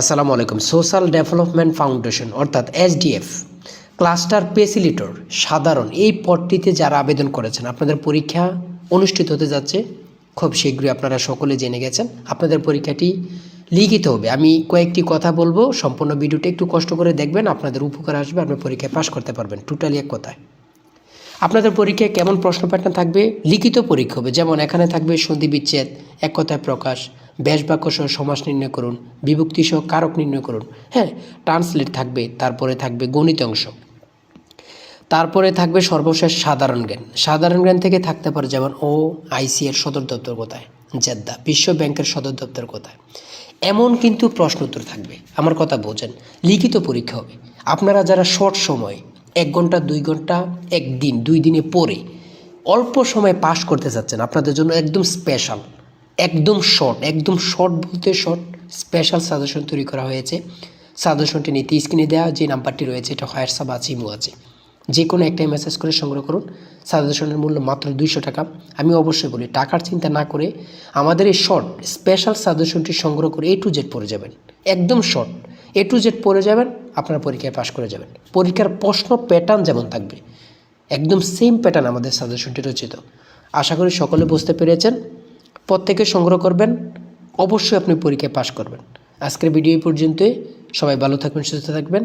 আসসালামু আলাইকুম। Social development foundation অর্থাৎ এসডিএফ ক্লাস্টার পেসিলিটর সাধারণ এই পদটিতে যারা আবেদন করেছেন, আপনাদের পরীক্ষা অনুষ্ঠিত হতে যাচ্ছে। খুব শীঘ্রই আপনারা সকলে জেনে গেছেন, আপনাদের পরীক্ষাটি লিখিত হবে। আমি কয়েকটি কথা বলব, সম্পূর্ণ ভিডিওটা একটু কষ্ট করে দেখবেন, আপনাদের উপকার আসবে, আপনি পরীক্ষায় পাশ করতে পারবেন। টোটালি এক কথায়। আপনাদের পরীক্ষায় কেমন প্রশ্ন প্যাটার্ন থাকবে? লিখিত পরীক্ষা হবে, যেমন এখানে থাকবে সন্ধি বিচ্ছেদ এক কথায় প্রকাশ। ব্যাস বাক্য সহ সমাস নির্ণয় করুন, বিভক্তি সহ কারক নির্ণয় করুন। হ্যাঁ ট্রান্সলেট থাকবে, তারপরে থাকবে গণিত অংশ। তারপরে থাকবে সর্বশেষ সাধারণ জ্ঞান। সাধারণ জ্ঞান থেকে থাকতে পারে যেমন ও আইসি এর সদর দপ্তর কোথায়? জেদ্দা, বিশ্ব ব্যাংকের সদর দপ্তর কোথায়? এমন কিন্তু প্রশ্ন উত্তর থাকবে। আমার কথা বোঝেন, লিখিত পরীক্ষা হবে। আপনারা যারা শর্ট সময়, এক ঘণ্টা, দুই ঘণ্টা, একদিন, দুই দিনে পরে অল্প সময় পাস করতে চাচ্ছেন, আপনাদের জন্য একদম স্পেশাল একদম শর্ট একদম শর্ট বলতে শর্ট স্পেশাল সাজেশন তৈরি করা হয়েছে। সাজেশনটি নিতে স্ক্রিনে দেওয়া, যে নাম্বারটি রয়েছে, এটা হোয়াটসঅ্যাপ আছে ইমো আছে। যে কোনো একটাই মেসেজ করে সংগ্রহ করুন। সাজেশনের মূল্য মাত্র দুইশো টাকা। আমি অবশ্যই বলি, টাকার চিন্তা না করে আমাদের এই শর্ট স্পেশাল সাজেশনটি সংগ্রহ করে এ টু জেড পড়ে যাবেন। একদম শর্ট এ টু জেড পড়ে যাবেন, আপনার পরীক্ষায় পাশ করে যাবেন। পরীক্ষার প্রশ্ন প্যাটার্ন যেমন থাকবে, একদম সেম প্যাটার্ন আমাদের সাজেশনটি রচিত। আশা করি সকলে বুঝতে পেরেছেন। প্রত্যেকে সংগ্রহ করবেন। অবশ্যই আপনি পরীক্ষায় পাশ করবেন। আজকের ভিডিও পর্যন্তই। সবাই ভালো থাকবেন, সুস্থ থাকবেন।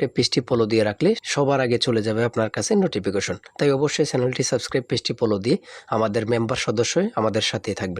পেজটি ফলো দিয়ে রাখলে সবার আগে চলে যাবে আপনার কাছে নোটিফিকেশন তাই অবশ্যই চ্যানেলটি সাবস্ক্রাইব পেজটি ফলো দিয়ে আমাদের মেম্বার সদস্য আমাদের সাথে থাকবে।